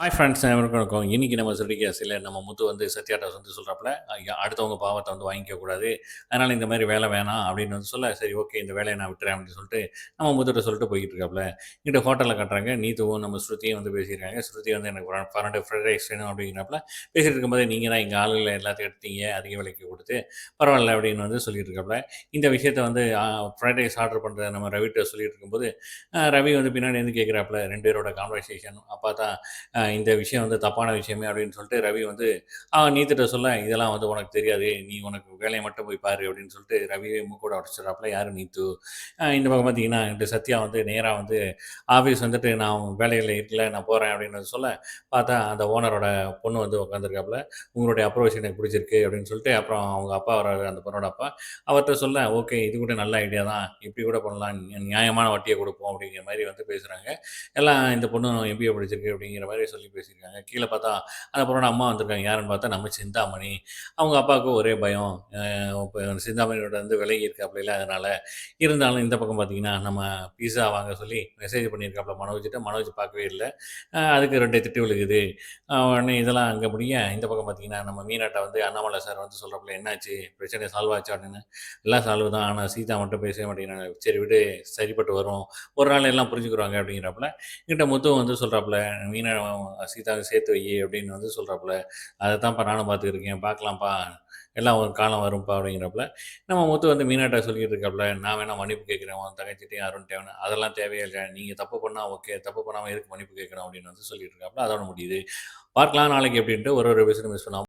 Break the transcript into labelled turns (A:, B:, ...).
A: Hi friends அனைவருக்கும் வணக்கம். இன்றைக்கி நம்ம சொல்லிக்காசில் நம்ம முத்து வந்து சத்யாட்டாஸ் வந்து சொல்கிறப்பல அடுத்தவங்க பாவத்தை வந்து வாங்கிக்கக்கூடாது அதனால் இந்த மாதிரி வேலை வேணாம் அப்படின்னு வந்து சொல்ல சரி ஓகே இந்த வேலையை நான் விட்டுறேன் அப்படின்னு சொல்லிட்டு நம்ம முத்துகிட்ட சொல்லிட்டு போய்கிட்டு இருக்காப்புல. இங்கிட்ட ஹோட்டலில் கட்டுறாங்க நீத்துவும் நம்ம ஸ்ருதியும் வந்து பேசியிருக்காங்க ஸ்ருதி வந்து எனக்கு பன்னெண்டு ஃப்ரைட் ரைஸ் வேணும் அப்படிங்கிறப்பல. பேசிகிட்டு இருக்கும்போது நீங்கள் தான் எங்கள் ஆளுகளை எல்லாத்தையும் எடுத்தீங்க அதிக விலைக்கு கொடுத்து. பரவாயில்ல அப்படின்னு வந்து சொல்லிட்டு இருக்காப்புல. இந்த விஷயத்தை வந்து ஃப்ரைட் ரைஸ் ஆர்டர் பண்ணுற நம்ம ரவிட்ட சொல்லிட்டு இருக்கும்போது ரவி வந்து பின்னாடி வந்து கேட்குறாப்புல ரெண்டு பேரோட கான்வர்சேஷன் அப்போ தான் இந்த விஷயம் வந்து தப்பான விஷயமே அப்படின்னு சொல்லிட்டு ரவி வந்து ஆ நீத்திட்ட சொல்ல இதெல்லாம் வந்து உனக்கு தெரியாது. நீ உனக்கு வேலையை மட்டும் போய் பாரு அப்படின்னு சொல்லிட்டு ரவியே மூக்கூட உடச்சிட்றாப்புல யார் நீத்து இந்த பக்கம் பார்த்தீங்கன்னா இந்த சத்யா வந்து நேராக வந்து ஆஃபீஸ் வந்துட்டு நான் வேலையில் இருக்கல நான் போகிறேன் அப்படின்னு சொல்ல பார்த்தா அந்த ஓனரோட பொண்ணு வந்து உட்காந்துருக்காப்புல உங்களுடைய அப்ரோச் எனக்கு பிடிச்சிருக்கு அப்படின்னு சொல்லிட்டு அப்புறம் அவங்க அப்பா வர அந்த பொண்ணோட அப்பா. அவர்கிட்ட சொல்ல ஓகே இது கூட நல்ல ஐடியா தான். இப்படி கூட பண்ணலாம். நியாயமான வட்டியை கொடுப்போம் அப்படிங்கிற மாதிரி வந்து பேசுகிறாங்க எல்லாம் இந்த பொண்ணு எம்பிஏ பிடிச்சிருக்கு அப்படிங்கிற மாதிரி சொல்லி பேசியிருக்காங்க. கீழே பார்த்தா அந்த பொண்ணோட அம்மா வந்திருக்காங்க. யாருன்னு பார்த்தா நம்ம சிந்தாமணி. அவங்க அப்பாவுக்கு ஒரே பயம். இப்போ சிந்தாமணியோட வந்து விலகி இருக்காப்புல அதனால். இருந்தாலும் இந்த பக்கம் பார்த்தீங்கன்னா நம்ம பீஸா வாங்க சொல்லி மெசேஜ் பண்ணியிருக்காப்புல மனோஜ்கிட்ட மனோஜ் பார்க்கவே இல்லை. அதுக்கு ரெண்டு திட்டு விழுகுது. உடனே இதெல்லாம் அங்கே முடிய இந்த பக்கம் பார்த்தீங்கன்னா நம்ம மீனாட்டை வந்து அண்ணாமலை சார் வந்து சொல்கிறப்பல என்னாச்சு? பிரச்சனை சால்வ் ஆச்சு அப்படின்னு எல்லாம் சால்வ் தான். ஆனால் சீதா மட்டும் பேசவே மாட்டேங்கிறாங்க. சரி விடு சரிப்பட்டு வரும். ஒரு நாள் எல்லாம் புரிஞ்சுக்கிறாங்க அப்படிங்கிறப்பல என்கிட்ட முத்து வந்து சொல்கிறாப்புல மீனை சீதாவை சேர்த்து வை அப்படின்னு வந்து சொல்கிறப்பல அதை தான்ப்பா நானும் பார்த்துருக்கேன் பார்க்கலாம்ப்பா. எல்லாம் ஒரு காலம் வரும்ப்பா அப்படிங்கிறப்பல. நம்ம முத்து வந்து மீனாட்டா சொல்லிட்டு இருக்காப்புல. நான் வேணால் மன்னிப்பு கேட்குறேன். உன் தங்கச்சிட்டையும் யாரும் தேவனை அதெல்லாம் தேவையில்லை நீங்கள் தப்பு பண்ணால் ஓகே. தப்பு பண்ணாமல் எதுக்கு மன்னிப்பு கேட்கணும் அப்படின்னு வந்து சொல்லிட்டு இருக்காப்புல. அதோட முடியுது. பார்க்கலாம். நாளைக்கு எப்படின்ட்டு ஒரு ஒரு விஷயம் மிஸ் பண்ணாம